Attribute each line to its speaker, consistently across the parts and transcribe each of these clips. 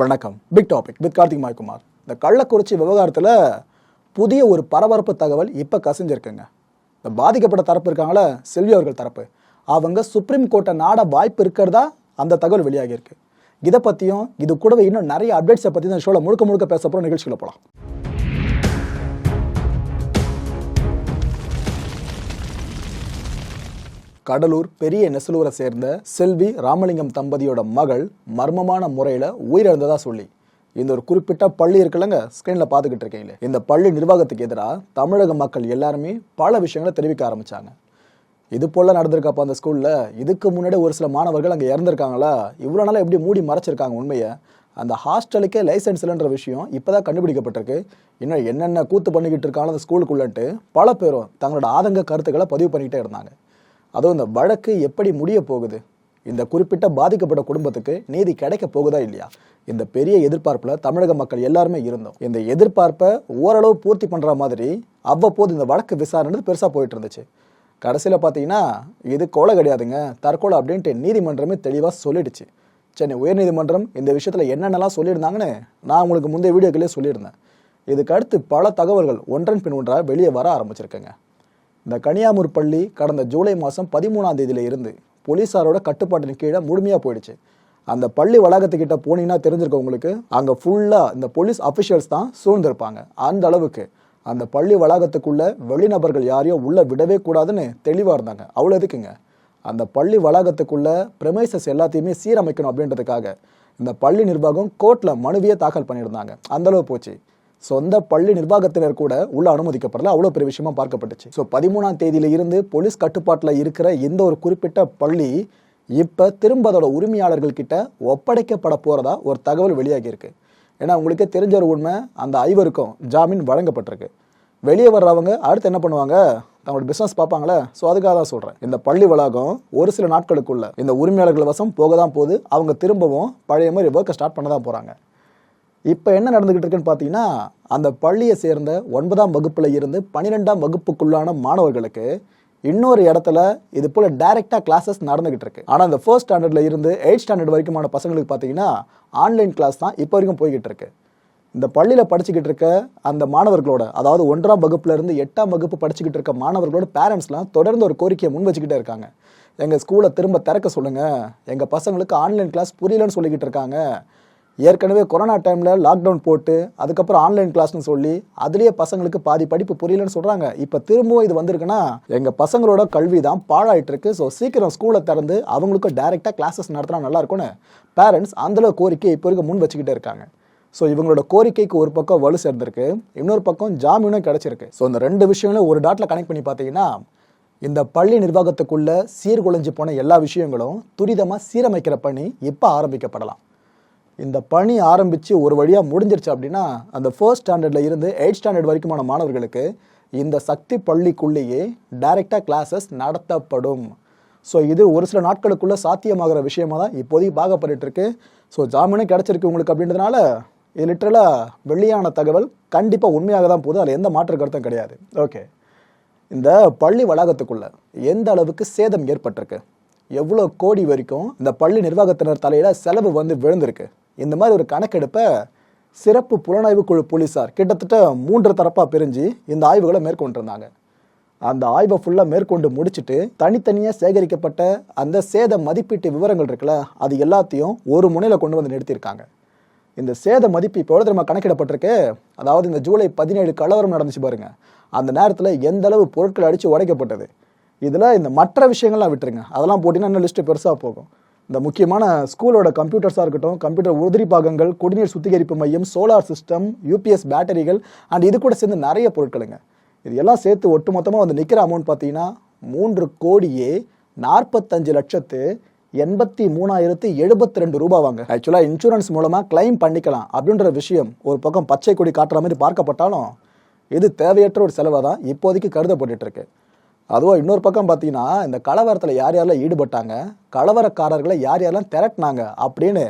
Speaker 1: வணக்கம். Big topic with Karthik Maykumar இந்த கள்ளக்குறிச்சி விவகாரத்தில் புதிய ஒரு பரபரப்பு தகவல் இப்போ கசிஞ்சிருக்குங்க. இந்த பாதிக்கப்பட்ட தரப்பு இருக்காங்களே செல்வி அவர்கள் தரப்பு. அவங்க சுப்ரீம் கோர்ட்டை நாட வாய்ப்பு இருக்கிறதா? அந்த தகவல் வெளியாகியிருக்கு. இதை பற்றியும் இது கூடவே இன்னும் நிறைய அப்டேட்ஸை பற்றி இந்த ஷோவில் முழுக்க முழுக்க பேச போகிற நிகழ்ச்சிகளை போகலாம் கடலூர் பெரிய நெசலூரை சேர்ந்த செல்வி ராமலிங்கம் தம்பதியோட மகள் மர்மமான முறையில் உயிரிழந்ததா சொல்லி. இந்த ஒரு குறிப்பிட்ட பள்ளி இருக்குல்லங்க ஸ்க்ரீனில் பார்த்துக்கிட்டு இருக்கீங்களே இந்த பள்ளி நிர்வாகத்துக்கு எதிராக தமிழக மக்கள் எல்லாருமே பல விஷயங்களை தெரிவிக்க ஆரம்பிச்சாங்க. இது போல நடந்திருக்கப்ப அந்த ஸ்கூலில் இதுக்கு முன்னாடி ஒரு சில மாணவர்கள் அங்கே இறந்துருக்காங்களா? இவ்வளோ நாளாக எப்படி மூடி மறைச்சிருக்காங்க உண்மையை? அந்த ஹாஸ்டலுக்கே லைசன்ஸ் இல்லைன்ற விஷயம் இப்போதான் கண்டுபிடிக்கப்பட்டிருக்கு. இன்னும் என்னென்ன கூத்து பண்ணிக்கிட்டு இருக்காங்களோ அந்த ஸ்கூலுக்குள்ளன்ட்டு பல பேரும் தங்களோட ஆதங்க கருத்துக்களை பதிவு பண்ணிக்கிட்டே இருந்தாங்க. அதுவும் இந்த வழக்கு எப்படி முடிய போகுது? இந்த குறிப்பிட்ட பாதிக்கப்பட்ட குடும்பத்துக்கு நீதி கிடைக்க போகுதா இல்லையா? இந்த பெரிய எதிர்பார்ப்பில் தமிழக மக்கள் எல்லாருமே இருந்தோம். இந்த எதிர்பார்ப்பை ஓரளவு பூர்த்தி பண்ணுற மாதிரி அவ்வப்போது இந்த வழக்கு விசாரணை பெருசாக போயிட்டு இருந்துச்சு கடைசியில் பார்த்தீங்கன்னா இது கொலை கிடையாதுங்க தற்கொலை அப்படின்ட்டு நீதிமன்றமே தெளிவாக சொல்லிடுச்சு. சென்னை உயர்நீதிமன்றம் இந்த விஷயத்தில் என்னென்னலாம் சொல்லியிருந்தாங்கன்னு நான் உங்களுக்கு முந்தைய வீடியோக்களே சொல்லியிருந்தேன். இதுக்கு அடுத்து பல தகவல்கள் ஒன்றன் பின் ஒன்றாக வெளியே வர ஆரம்பிச்சிருக்கேங்க. இந்த கனியாமூர் பள்ளி கடந்த ஜூலை மாதம் பதிமூணாம் தேதியில இருந்து போலீஸாரோட கட்டுப்பாட்டின் கீழே முழுமையாக போயிடுச்சு. அந்த பள்ளி வளாகத்துக்கிட்ட போனீங்கன்னா தெரிஞ்சிருக்க உங்களுக்கு. அங்கே ஃபுல்லாக இந்த போலீஸ் அஃபிஷியல்ஸ் தான் சூழ்ந்திருப்பாங்க. அந்த அளவுக்கு அந்த பள்ளி வளாகத்துக்குள்ள வெளிநபர்கள் யாரையும் உள்ள விடவே கூடாதுன்னு தெளிவாக இருந்தாங்க. அவ்வளோ எதுக்குங்க? அந்த பள்ளி வளாகத்துக்குள்ள பிரமைசஸ் எல்லாத்தையுமே சீரமைக்கணும் அப்படின்றதுக்காக இந்த பள்ளி நிர்வாகம் கோர்ட்டில் மனுவியை தாக்கல் பண்ணியிருந்தாங்க. அந்த அளவு போச்சு. சொந்த பள்ளி நிர்வாகத்தினர் கூட உள்ள அனுமதிக்கப்படல. அவ்வளோ பெரிய விஷயமா பார்க்கப்பட்டுச்சு. ஸோ பதிமூணாம் தேதியில இருந்து போலீஸ் கட்டுப்பாட்டில் இருக்கிற இந்த ஒரு குறிப்பிட்ட பள்ளி இப்போ திரும்ப அதோட உரிமையாளர்கள் கிட்ட ஒப்படைக்கப்பட போறதா ஒரு தகவல் வெளியாகி இருக்கு. ஏன்னா உங்களுக்கு தெரிஞ்ச ஒரு உண்மை அந்த ஐவருக்கும் ஜாமீன் வழங்கப்பட்டிருக்கு. வெளியே வர்றவங்க அடுத்து என்ன பண்ணுவாங்க? தங்களோட பிசினஸ் பார்ப்பாங்களே? ஸோ அதுக்காக தான் சொல்கிறேன் இந்த பள்ளி வளாகம் ஒரு சில நாட்களுக்குள்ள இந்த உரிமையாளர்கள் வசம் போக தான் போகுது. அவங்க திரும்பவும் பழைய மாதிரி ஒர்க்கை ஸ்டார்ட் பண்ண தான் போகிறாங்க இப்போ என்ன நடந்துகிட்டு இருக்குன்னு பார்த்தீங்கன்னா அந்த பள்ளியை சேர்ந்த ஒன்பதாம் வகுப்பில் இருந்து பன்னிரெண்டாம் வகுப்புக்குள்ளான மாணவர்களுக்கு இன்னொரு இடத்துல இது போல் டைரெக்டாக கிளாஸஸ் நடந்துகிட்டு இருக்கு. ஆனால் இந்த ஃபர்ஸ்ட் ஸ்டாண்டர்டில் இருந்து எயிட் ஸ்டாண்டர்ட் வரைக்குமான பசங்களுக்கு பார்த்தீங்கன்னா ஆன்லைன் கிளாஸ் தான் இப்போ வரைக்கும் போய்கிட்டு இருக்கு. இந்த பள்ளியில் படிச்சுக்கிட்டு இருக்க அந்த மாணவர்களோட அதாவது ஒன்றாம் வகுப்புலேருந்து எட்டாம் வகுப்பு படிச்சுக்கிட்டு இருக்க மாணவர்களோட பேரண்ட்ஸ்லாம் தொடர்ந்து ஒரு கோரிக்கையை முன் வச்சுக்கிட்டே இருக்காங்க. எங்கள் ஸ்கூலை திரும்ப திறக்க சொல்லுங்கள் எங்கள் பசங்களுக்கு ஆன்லைன் கிளாஸ் புரியலன்னு சொல்லிக்கிட்டு இருக்காங்க. ஏற்கனவே கொரோனா டைமில் லாக்டவுன் போட்டு அதுக்கப்புறம் ஆன்லைன் கிளாஸ்னு சொல்லி அதுலேயே பசங்களுக்கு பாதி படிப்பு புரியலன்னு சொல்கிறாங்க இப்போ திரும்பவும் இது வந்திருக்குன்னா எங்கள் பசங்களோட கல்வி தான் பாழாயிட்டு இருக்கு ஸோ சீக்கிரம் ஸ்கூலை திறந்து அவங்களுக்கும் டைரெக்டாக கிளாஸஸ் நடத்தினா நல்லா இருக்கும்னு பேரண்ட்ஸ் அந்தளவு கோரிக்கை இப்போ இருக்க முன் வச்சுக்கிட்டே இருக்காங்க. ஸோ இவங்களோட கோரிக்கைக்கு ஒரு பக்கம் வலு சேர்ந்திருக்கு. இன்னொரு பக்கம் ஜாமீனும் கிடச்சிருக்கு. ஸோ இந்த ரெண்டு விஷயங்களும் ஒரு டாட்டில் கனெக்ட் பண்ணி பார்த்தீங்கன்னா இந்த பள்ளி நிர்வாகத்துக்குள்ளே சீர்குலைஞ்சு போன எல்லா விஷயங்களும் துரிதமாக சீரமைக்கிற பணி இப்போ ஆரம்பிக்கப்படலாம். இந்த பணி ஆரம்பித்து ஒரு வழியாக முடிஞ்சிருச்சு அப்படின்னா அந்த ஃபர்ஸ்ட் ஸ்டாண்டர்டில் இருந்து எயிட் ஸ்டாண்டர்ட் வரைக்குமான மாணவர்களுக்கு இந்த சக்தி பள்ளிக்குள்ளேயே டைரெக்டாக கிளாஸஸ் நடத்தப்படும். ஸோ இது ஒரு சில நாட்களுக்குள்ளே சாத்தியமாகிற விஷயமா தான் இப்போதைக்கு பார்க்கப்பட்டு ஸோ ஜாமீனும் கிடச்சிருக்கு உங்களுக்கு அப்படின்றதுனால இது லிட்டரலாக வெளியான தகவல். கண்டிப்பாக உண்மையாக தான் போகுது. அதில் எந்த மாற்று கருத்தும் கிடையாது. ஓகே இந்த பள்ளி வளாகத்துக்குள்ளே எந்த அளவுக்கு சேதம் ஏற்பட்டிருக்கு? எவ்வளோ கோடி வரைக்கும் இந்த பள்ளி நிர்வாகத்தினர் தலையில் செலவு வந்து விழுந்திருக்கு? இந்த மாதிரி ஒரு கணக்கெடுப்பை சிறப்பு புலனாய்வு குழு போலீசார் கிட்டத்தட்ட மூன்று தரப்பாக பிரிஞ்சு இந்த ஆய்வுகளை மேற்கொண்டிருந்தாங்க. அந்த ஆய்வை ஃபுல்லாக மேற்கொண்டு முடிச்சுட்டு தனித்தனியாக சேகரிக்கப்பட்ட அந்த சேத மதிப்பீட்டு விவரங்கள் இருக்குல்ல அது எல்லாத்தையும் ஒரு முனையில் கொண்டு வந்து நிறுத்தியிருக்காங்க. இந்த சேத மதிப்பு இப்போ எவ்வளோ தெரியுமா கணக்கிடப்பட்டிருக்கு? அதாவது இந்த ஜூலை பதினேழு கலவரம் நடந்துச்சு பாருங்க. அந்த நேரத்தில் எந்த அளவு பொருட்கள் அடித்து உடைக்கப்பட்டது? இதில் இந்த மற்ற விஷயங்கள்லாம் விட்டுருங்க. அதெல்லாம் போட்டிங்கன்னா இன்னும் லிஸ்ட்டு பெருசாக போகும். இந்த முக்கியமான ஸ்கூலோட கம்ப்யூட்டர்ஸாக இருக்கட்டும் கம்ப்யூட்டர் உதிரி பாகங்கள் குடிநீர் சுத்திகரிப்பு மையம் சோலார் சிஸ்டம் யூபிஎஸ் பேட்டரிகள் அண்ட் இது கூட சேர்ந்து நிறைய பொருட்களுங்க. இது எல்லாம் சேர்த்து ஒட்டுமொத்தமாக வந்து நிற்கிற அமௌண்ட் பார்த்தீங்கன்னா மூன்று கோடியே நாற்பத்தஞ்சு லட்சத்து எண்பத்தி மூணாயிரத்து எழுபத்தி ரெண்டு ரூபாவாங்க ஆக்சுவலாக இன்சூரன்ஸ் மூலமாக கிளைம் பண்ணிக்கலாம் அப்படின்ற விஷயம் ஒரு பக்கம் பச்சை கொடி காட்டுற மாதிரி பார்க்கப்பட்டாலும் இது தேவையற்ற ஒரு செலவாக தான் இப்போதைக்கு கருதப்பட்டுட்டு இருக்கு. அதுவும் இன்னொரு பக்கம் பார்த்தீங்கன்னா இந்த கலவரத்தில் யார் யாரெல்லாம் ஈடுபட்டாங்க கலவரக்காரர்களை யார் யாரெல்லாம் திரட்டினாங்க அப்படின்னு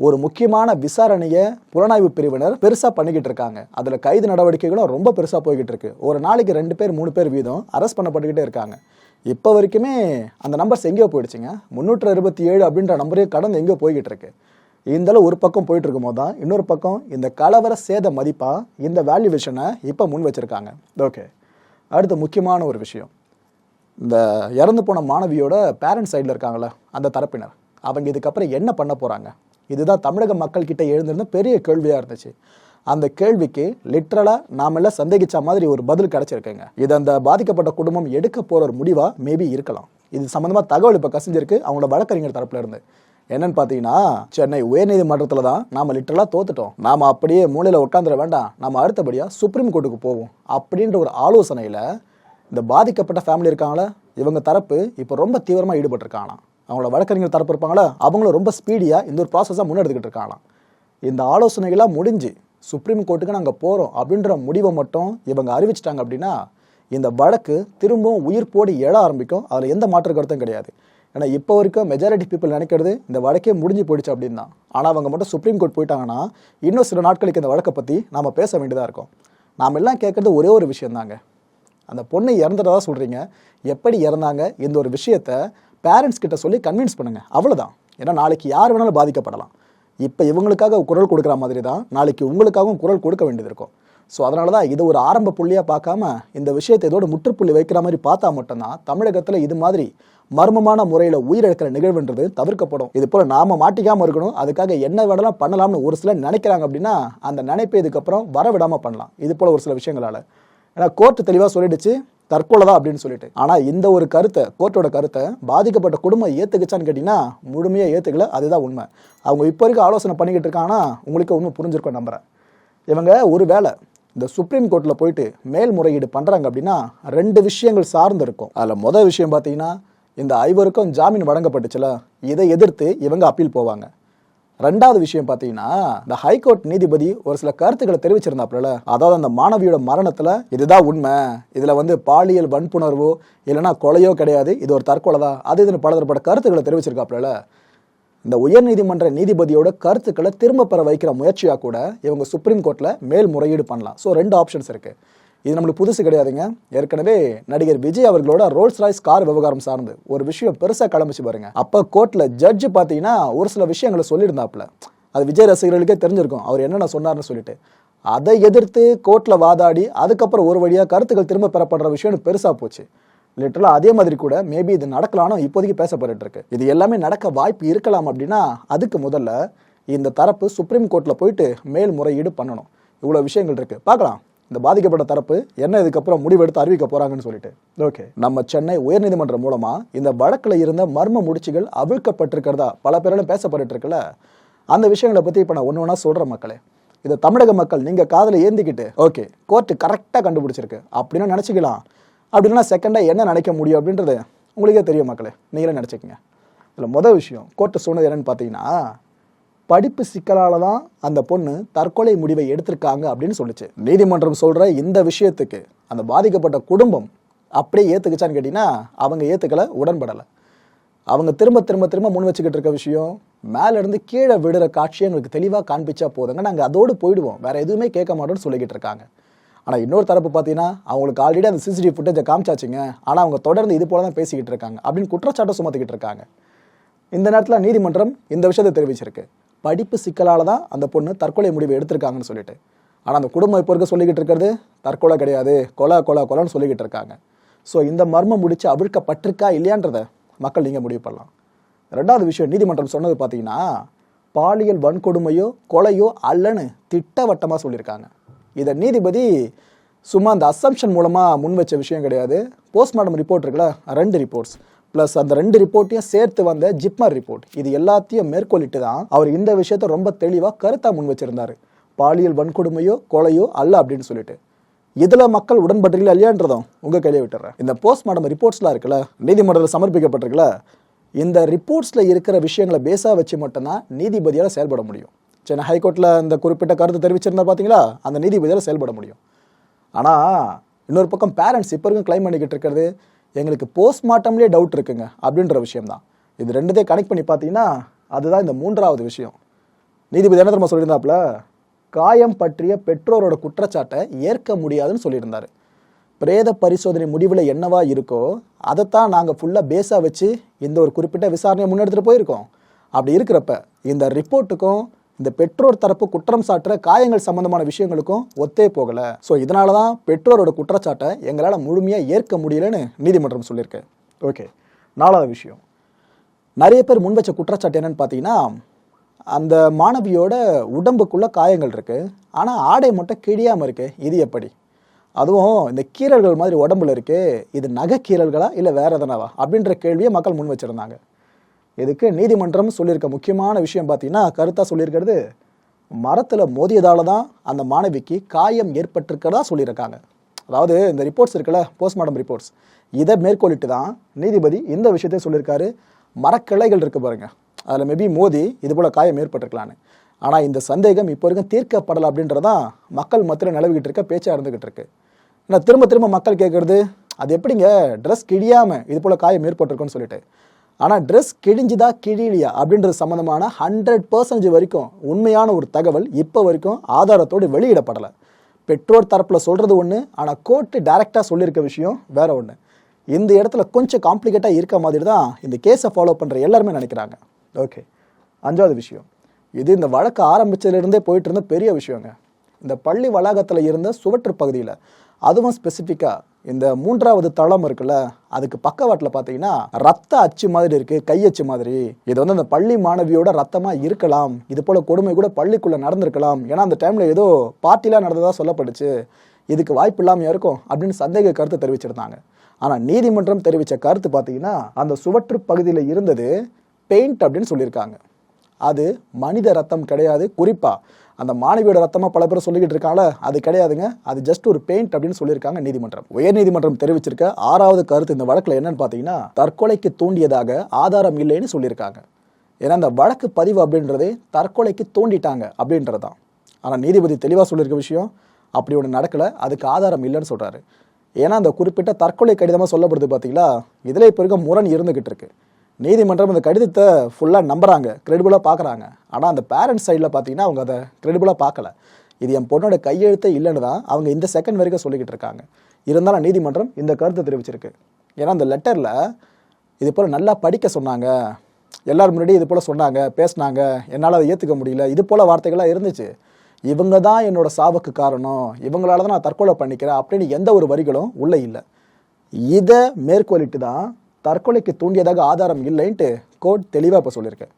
Speaker 1: ஒரு முக்கியமான விசாரணையை புலனாய்வு பிரிவினர் பெருசாக பண்ணிக்கிட்டு இருக்காங்க. அதில் கைது நடவடிக்கைகளும் ரொம்ப பெருசாக போய்கிட்டு இருக்கு. ஒரு நாளைக்கு ரெண்டு பேர் மூணு பேர் வீதம் அரெஸ்ட் பண்ணப்பட்டுக்கிட்டே இருக்காங்க. இப்போ வரைக்குமே அந்த நம்பர்ஸ் எங்கேயோ போயிடுச்சுங்க. முந்நூற்று அறுபத்தி ஏழு அப்படின்ற நம்பரே கடந்து எங்கேயோ போய்கிட்டு இருக்கு. இந்த அளவு ஒரு பக்கம் போயிட்டு இருக்கும்போது தான் இன்னொரு பக்கம் இந்த கலவர சேத மதிப்பாக இந்த வேல்யூவேஷனை இப்போ முன் வச்சிருக்காங்க. ஓகே அடுத்து முக்கியமான ஒரு விஷயம். இந்த இறந்து போன மாணவியோட பேரண்ட்ஸ் சைடில் இருக்காங்களே அந்த தரப்பினர். அவங்க இதுக்கப்புறம் என்ன பண்ண போகிறாங்க இதுதான் தமிழக மக்கள் கிட்ட எழுந்திருந்த பெரிய கேள்வியாக இருந்துச்சு. அந்த கேள்விக்கு லிட்ரலாக நாமெல்லாம் சந்தேகிச்ச மாதிரி ஒரு பதில் கிடச்சிருக்கேங்க. இது அந்த பாதிக்கப்பட்ட குடும்பம் எடுக்க போகிற ஒரு முடிவாக மேபி இருக்கலாம். இது சம்மந்தமாக தகவல் இப்போ கசிஞ்சிருக்கு அவங்களோட வழக்கறிஞர் தரப்புல இருந்து. என்னன்னு பார்த்தீங்கன்னா சென்னை உயர்நீதிமன்றத்தில் தான் நாம் லிட்டரலாக தோத்துட்டோம். நாம அப்படியே மூலையில் உட்காந்துட வேண்டாம். நம்ம அடுத்தபடியாக சுப்ரீம் கோர்ட்டுக்கு போவோம். அப்படின்ற ஒரு ஆலோசனையில் இந்த பாதிக்கப்பட்ட ஃபேமிலி இருக்காங்களே? இவங்க தரப்பு இப்போ ரொம்ப தீவிரமாக ஈடுபட்டிருக்காங்களாம் அவங்களோட வழக்கறிஞர் தரப்பு இருப்பாங்களா? அவங்களும் ரொம்ப ஸ்பீடியாக இந்த ஒரு ப்ராசஸாக முன்னெடுத்துக்கிட்டு இருக்காங்களாம். இந்த ஆலோசனைகளாக முடிஞ்சு சுப்ரீம் கோர்ட்டுக்கு நாங்கள் போகிறோம் அப்படின்ற முடிவை மட்டும் இவங்க அறிவிச்சிட்டாங்க அப்படின்னா இந்த வழக்கு திரும்பவும் உயிர் போடி எழ ஆரம்பிக்கும். அதில் எந்த மாற்று கருத்தும் கிடையாது. ஏன்னா இப்போ வரைக்கும் மெஜாரிட்டி பீப்புள் நினைக்கிறது இந்த வழக்கே முடிஞ்சு போயிடுச்சு அப்படின்னு. தான் ஆனால் அவங்க மட்டும் சுப்ரீம் கோர்ட் போயிட்டாங்கன்னா இன்னும் சில நாட்களுக்கு இந்த வழக்கை பற்றி நாம் பேச வேண்டியதாக இருக்கும். நாம் எல்லாம் கேட்குறது ஒரே ஒரு விஷயம் தாங்க அந்த பொண்ணை இறந்துட்டதா சொல்கிறீங்க எப்படி இறந்தாங்க? இந்த ஒரு விஷயத்த பேரண்ட்ஸ் கிட்ட சொல்லி கன்வின்ஸ் பண்ணுங்க. அவ்வளோதான் ஏன்னா நாளைக்கு யார் வேணாலும் பாதிக்கப்படலாம். இப்போ இவங்களுக்காக குரல் கொடுக்குற மாதிரி தான் நாளைக்கு உங்களுக்காகவும் குரல் கொடுக்க வேண்டியது இருக்கும். ஸோ அதனால தான் இது ஒரு ஆரம்ப புள்ளியாக பார்க்காம இந்த விஷயத்தை இதோட முற்றுப்புள்ளி வைக்கிற மாதிரி பார்த்தா மட்டும்தான் தமிழகத்தில் இது மாதிரி மர்மமான முறையில் உயிரிழக்கிற நிகழ்வுன்றது தவிர்க்கப்படும். இது போல் நாம மாட்டிக்காமல் இருக்கணும். அதுக்காக என்ன வேணாலும் பண்ணலாம்னு ஒரு சிலர் நினைக்கிறாங்க அப்படின்னா அந்த நினைப்பை இதுக்கப்புறம் வர விடாமல் பண்ணலாம். இது போல் ஒரு சில விஷயங்களால். ஏன்னா கோர்ட் தெளிவாக சொல்லிடுச்சு. தற்கொலை தான் அப்படின்னு சொல்லிட்டு. ஆனால் இந்த ஒரு கருத்தை கோர்ட்டோட கருத்தை பாதிக்கப்பட்ட குடும்பம் ஏற்றுக்குச்சான்னு கேட்டிங்கன்னா முழுமையாக ஏற்றுக்கல அதுதான் உண்மை. அவங்க இப்போ வரைக்கும் ஆலோசனை பண்ணிக்கிட்டு இருக்காங்கன்னா உங்களுக்கு உண்மை புரிஞ்சிருக்கோம் நம்புகிறேன் இவங்க ஒரு வேளை இந்த சுப்ரீம் கோர்ட்டில் போயிட்டு மேல்முறையீடு பண்ணுறாங்க அப்படின்னா ரெண்டு விஷயங்கள் சார்ந்து இருக்கும். அதில் முதல் விஷயம் பார்த்தீங்கன்னா இந்த ஐவருக்கும் ஜாமீன் வழங்கப்பட்டுச்சுல இதை எதிர்த்து இவங்க அப்பீல் போவாங்க. ரெண்டாவது விஷயம் பார்த்தீங்கன்னா இந்த ஹைகோர்ட் நீதிபதி ஒரு சில கருத்துக்களை தெரிவிச்சிருந்தாப்புல அதாவது அந்த மாணவியோட மரணத்துல இதுதான் உண்மை. இதுல வந்து பாலியல் வன்புணர்வோ இல்லைன்னா கொலையோ கிடையாது. இது ஒரு தற்கொலை தான். அது இதுன்னு பலதரப்பட்ட கருத்துக்களை தெரிவிச்சிருக்காப்புல இந்த உயர்நீதிமன்ற நீதிபதியோட கருத்துக்களை திரும்ப பெற வைக்கிற முயற்சியா கூட இவங்க சுப்ரீம் கோர்ட்ல மேல்முறையீடு பண்ணலாம். ஸோ ரெண்டு ஆப்ஷன்ஸ் இருக்கு. இது நம்மளுக்கு புதுசு கிடையாதுங்க. ஏற்கனவே நடிகர் விஜய் அவர்களோட ரோல்ஸ் ராய்ஸ் கார் விவகாரம் சார்ந்து ஒரு விஷயம் பெருசா கிளம்பிச்சு பாருங்க. அப்ப கோர்ட்ல ஜட்ஜ் பாத்தீங்கன்னா ஒரு சில விஷயங்களை சொல்லியிருந்தாப்புல. அது விஜய் ரசிகர்களுக்கே தெரிஞ்சிருக்கும். அவர் என்னென்ன சொன்னார்னு சொல்லிட்டு. அதை எதிர்த்து கோர்ட்ல வாதாடி அதுக்கப்புறம் ஒரு வழியா கருத்துக்கள் திரும்ப பெறப்படுற விஷயம்னு பெருசா போச்சு. லிட்டரலா அதே மாதிரி கூட மேபி இது நடக்கலாம்னு இப்போதைக்கு பேசப்பட்டு இருக்கு. இது எல்லாமே நடக்க வாய்ப்பு இருக்கலாம் அப்படின்னா அதுக்கு முதல்ல இந்த தரப்பு சுப்ரீம் கோர்ட்ல போயிட்டு மேல்முறையீடு பண்ணணும். இவ்வளவு விஷயங்கள் இருக்கு. பார்க்கலாம். இந்த பாதிக்கப்பட்ட தரப்பு என்ன இதுக்கப்புறம் முடிவெடுத்து அறிவிக்க போறாங்கன்னு சொல்லிட்டு. ஓகே நம்ம சென்னை உயர்நீதிமன்றம் மூலமா இந்த வழக்குல இருந்த மர்ம முடிச்சுகள் அவிழ்க்கப்பட்டிருக்கிறதா பல பேராலும் பேசப்பட்டு இருக்குல்ல அந்த விஷயங்களை பத்தி இப்ப நான் ஒன்று ஒன்றா சொல்றேன் மக்களே. இதை தமிழக மக்கள் நீங்க காதுல ஏந்திக்கிட்டு ஓகே கோர்ட்டு கரெக்டாக கண்டுபிடிச்சிருக்கு. அப்படின்னு நினச்சிக்கலாம். அப்படின்னா செகண்டாக என்ன நினைக்க முடியும்? அப்படின்றது உங்களுக்கே தெரியும் மக்களே. நீங்களே நினச்சிக்கங்க. இதில் முதல் விஷயம் கோர்ட்டு சொன்னது என்னன்னு பார்த்தீங்கன்னா படிப்பு சிக்கலால தான் அந்த பொண்ணு தற்கொலை முடிவை எடுத்திருக்காங்க அப்படின்னு சொல்லிச்சு. நீதிமன்றம் சொல்ற இந்த விஷயத்துக்கு அந்த பாதிக்கப்பட்ட குடும்பம் அப்படியே ஏத்துக்குச்சான்னு கேட்டீங்கன்னா அவங்க ஏத்துக்கல உடன்படலை. அவங்க திரும்ப திரும்ப திரும்ப முன் வச்சுக்கிட்டு இருக்க விஷயம் மேலேருந்து கீழே விடுற காட்சியை எங்களுக்கு தெளிவாக காண்பிச்சா போதுங்க. நாங்கள் அதோடு போயிடுவோம். வேற எதுவுமே கேட்க மாட்டோம்னு சொல்லிக்கிட்டு இருக்காங்க. ஆனால் இன்னொரு தரப்பு பார்த்தீங்கன்னா அவங்களுக்கு ஆல்ரெடி அந்த சிசிடிவி ஃபுட்டேஜை காமிச்சாச்சுங்க. ஆனால் அவங்க தொடர்ந்து இது போல தான் பேசிக்கிட்டு இருக்காங்க அப்படின்னு குற்றச்சாட்டை சுமத்திக்கிட்டு இருக்காங்க. இந்த நேரத்தில் நீதிமன்றம் இந்த விஷயத்தை தெரிவிச்சிருக்கு. படிப்பு சிக்கலால் தான் அந்த பொண்ணு தற்கொலை முடிவு எடுத்திருக்காங்கன்னு சொல்லிட்டு. ஆனால் அந்த குடும்பம் இப்போ இருக்க சொல்லிக்கிட்டு இருக்கிறது தற்கொலை கிடையாது. கொலை கொலை கொலைன்னு சொல்லிக்கிட்டு இருக்காங்க. ஸோ இந்த மர்மம் முடிச்சு அவிழ்க்கப்பட்டிருக்கா இல்லையான்றத மக்கள் நீங்கள் முடிவு பண்ணலாம். ரெண்டாவது விஷயம் நீதிமன்றம் சொன்னது பார்த்தீங்கன்னா பாலியல் வன்கொடுமையோ கொலையோ அல்லன்னு திட்டவட்டமாக சொல்லியிருக்காங்க. இதை நீதிபதி சும்மா அந்த அசம்ஷன் மூலமாக முன் வச்ச விஷயம் கிடையாது. போஸ்ட்மார்ட்டம் ரிப்போர்ட் இருக்குல்ல ரெண்டு ரிப்போர்ட்ஸ் ப்ளஸ் அந்த ரெண்டு ரிப்போர்ட்டையும் சேர்த்து வந்த ஜிப்மர் ரிப்போர்ட். இது எல்லாத்தையும் மேற்கொள்ளிட்டு தான் அவர் இந்த விஷயத்தை ரொம்ப தெளிவாக கருத்தாக முன் வச்சிருந்தாரு. பாலியல் வன்கொடுமையோ கொலையோ அல்ல அப்படின்னு சொல்லிட்டு. இதுல மக்கள் உடன்பட்டீங்களா இல்லையான்றதும் உங்க கையிலே விட்டுறேன். இந்த போஸ்ட்மார்டம் ரிப்போர்ட்ஸ்லாம் இருக்குல்ல நீதிமன்றத்தில் சமர்ப்பிக்கப்பட்டிருக்குல்ல இந்த ரிப்போர்ட்ஸ்ல இருக்கிற விஷயங்களை பேஸாக வச்சு மட்டும்தான் நீதிபதியால் செயல்பட முடியும். சென்னை ஹைகோர்ட்ல இந்த குறிப்பிட்ட கருத்து தெரிவிச்சிருந்தா பார்த்தீங்களா அந்த நீதிபதியால் செயல்பட முடியும். ஆனால் இன்னொரு பக்கம் பேரண்ட்ஸ் இப்போ வரைக்கும் கிளைம் பண்ணிக்கிட்டு இருக்கிறது எங்களுக்கு போஸ்ட்மார்ட்டம்லேயே டவுட் இருக்குங்க அப்படின்ற விஷயம் தான் இது ரெண்டுத்தையும் கனெக்ட் பண்ணி பார்த்தீங்கன்னா அதுதான் இந்த மூன்றாவது விஷயம். நீதிபதி என்ன திரும்ப சொல்லியிருந்தாப்புல காயம் பற்றிய பெற்றோரோட குற்றச்சாட்டை ஏற்க முடியாதுன்னு சொல்லியிருந்தார். பிரேத பரிசோதனை முடிவில் என்னவா இருக்கோ அதைத்தான் நாங்கள் ஃபுல்லாக பேஸாக வச்சு இந்த ஒரு குறிப்பிட்ட விசாரணையை முன்னெடுத்துகிட்டு போயிருக்கோம். அப்படி இருக்கிறப்ப இந்த ரிப்போர்ட்டுக்கும் இந்த பெற்றோர் தரப்பு குற்றம் சாட்டுற காயங்கள் சம்பந்தமான விஷயங்களுக்கும் ஒத்தே போகல. ஸோ இதனால தான் பெற்றோரோட குற்றச்சாட்டை எங்களால் முழுமையாக ஏற்க முடியலன்னு நீதிமன்றம் சொல்லியிருக்கு. ஓகே நாலாவது விஷயம். நிறைய பேர் முன் வச்ச குற்றச்சாட்டு என்னன்னு பார்த்தீங்கன்னா அந்த மாணவியோட உடம்புக்குள்ள காயங்கள் இருக்கு. ஆனால் ஆடை மட்டும் கிழியாமல் இருக்கு. இது எப்படி? அதுவும் இந்த கீறல்கள் மாதிரி உடம்புல இருக்கு. இது நகை கீரல்களா இல்லை வேற எதனாவா? அப்படின்ற கேள்வியை மக்கள் முன் வச்சிருந்தாங்க. இதுக்கு நீதிமன்றம் சொல்லியிருக்க முக்கியமான விஷயம் பார்த்தீங்கன்னா கருத்தாக சொல்லியிருக்கிறது மரத்தில் மோதியதால தான் அந்த மாணவிக்கு காயம் ஏற்பட்டிருக்கிறதா சொல்லியிருக்காங்க. அதாவது இந்த ரிப்போர்ட்ஸ் இருக்குல்ல போஸ்ட்மார்ட்டம் ரிப்போர்ட்ஸ் இதை மேற்கோளிட்டு தான் நீதிபதி இந்த விஷயத்தையும் சொல்லியிருக்காரு. மரக்கிளைகள் இருக்கு பாருங்கள் அதில் மேபி மோதி இது போல் காயம் ஏற்பட்டிருக்கலான்னு. ஆனால் இந்த சந்தேகம் இப்போ வரைக்கும் தீர்க்கப்படலை அப்படின்றதான் மக்கள் மத்தியில் நிலவிக்கிட்டு இருக்க பேச்சாக இருந்துகிட்டு இருக்கு. ஆனால் திரும்ப திரும்ப மக்கள் கேட்குறது அது எப்படிங்க ட்ரெஸ் கிழியாமல் இது போல காயம் ஏற்பட்டிருக்குன்னு சொல்லிட்டு. ஆனால் ட்ரெஸ் கிழிஞ்சுதா கிழியலையா அப்படின்றது சம்மந்தமான ஹண்ட்ரட் பர்சன்டேஜ் வரைக்கும் உண்மையான ஒரு தகவல் இப்போ வரைக்கும் ஆதாரத்தோடு வெளியிடப்படலை. பெற்றோர் தரப்பில் சொல்கிறது ஒன்று ஆனால் கோர்ட்டு டைரெக்டாக சொல்லியிருக்க விஷயம் வேற ஒன்று இந்த இடத்துல கொஞ்சம் காம்ப்ளிகேட்டாக இருக்க மாதிரி தான் இந்த கேஸை ஃபாலோ பண்ணுற எல்லாருமே நினைக்கிறாங்க. ஓகே அஞ்சாவது விஷயம். இது இந்த வழக்கு ஆரம்பிச்சதுலேருந்தே போயிட்டு இருந்த பெரிய விஷயங்க. இந்த பள்ளி வளாகத்தில் இருந்த சுவற்று பகுதியில் அதுவும் ஸ்பெசிஃபிக்காக இந்த மூன்றாவது தளம் இருக்குல்ல அதுக்கு பக்கவாட்டில் பார்த்தீங்கன்னா ரத்த அச்சு மாதிரி இருக்கு கையச்சு மாதிரி. இது வந்து அந்த பள்ளி மாணவியோட ரத்தமா இருக்கலாம். இது போல கொடுமை கூட பள்ளிக்குள்ள நடந்திருக்கலாம். ஏன்னா அந்த டைம்ல ஏதோ பார்ட்டிலாம் நடந்ததா சொல்லப்பட்டுச்சு. இதுக்கு வாய்ப்பு இல்லாமல் இருக்கும் அப்படின்னு சந்தேக கருத்து தெரிவிச்சிருந்தாங்க. ஆனால் நீதிமன்றம் தெரிவித்த கருத்து பார்த்தீங்கன்னா அந்த சுவற்று பகுதியில் இருந்தது பெயிண்ட் அப்படின்னு சொல்லியிருக்காங்க. அது மனித ரத்தம் கிடையாது குறிப்பா அந்த மாணவியோட ரத்தமா பல பேர் சொல்லிக்கிட்டு இருக்காங்கள அது கிடையாதுங்க. அது ஜஸ்ட் ஒரு பெயிண்ட் அப்படின்னு சொல்லியிருக்காங்க நீதிமன்றம். உயர் நீதிமன்றம் தெரிவிச்சிருக்க ஆறாவது கருத்து இந்த வழக்கில் என்னன்னு பார்த்தீங்கன்னா தற்கொலைக்கு தூண்டியதாக ஆதாரம் இல்லைன்னு சொல்லியிருக்காங்க. ஏன்னா அந்த வழக்கு பதிவு அப்படின்றதே தற்கொலைக்கு தூண்டிட்டாங்க அப்படின்றதான் ஆனால் நீதிபதி தெளிவாக சொல்லியிருக்க விஷயம் அப்படி ஒன்று நடக்கலை அதுக்கு ஆதாரம் இல்லைன்னு சொல்கிறாரு ஏன்னா அந்த குறிப்பிட்ட தற்கொலை கடிதமாக சொல்லப்படுது பார்த்தீங்களா? இதில் இப்போ இருக்க முரண் இருந்துகிட்டு இருக்குது நீதிமன்றம் இந்த கடிதத்தை ஃபுல்லாக நம்புறாங்க கிரெடிபிளாக பார்க்குறாங்க. ஆனால் அந்த பேரண்ட்ஸ் சைடில் பார்த்தீங்கன்னா அவங்க அதை கிரெடிபிளாக பார்க்கல. இது என் பொண்ணோட கையெழுத்தே இல்லைன்னு தான் அவங்க இந்த செகண்ட் வரைக்கும் சொல்லிக்கிட்டு இருக்காங்க. இருந்தாலும் நீதிமன்றம் இந்த கருத்தை தெரிவிச்சிருக்கு. ஏன்னா அந்த லெட்டரில் இது போல் நல்லா படிக்க சொன்னாங்க. எல்லோரும் முன்னாடி இது போல் சொன்னாங்க பேசினாங்க. என்னால் அதை ஏற்றுக்க முடியல. இது போல் வார்த்தைகளாக இருந்துச்சு. இவங்க தான் என்னோட சாவுக்கு காரணம். இவங்களால தான் நான் தற்கொலை பண்ணிக்கிறேன் அப்படின்னு எந்த ஒரு வரிகளும் உள்ளே இல்லை. இதை மேற்கோளிட்டு தான் தற்கொலைக்கு தூண்டியதாக ஆதாரம் இல்லைன்ட்டு கோர்ட் தெளிவாக இப்போ சொல்லியிருக்கேன்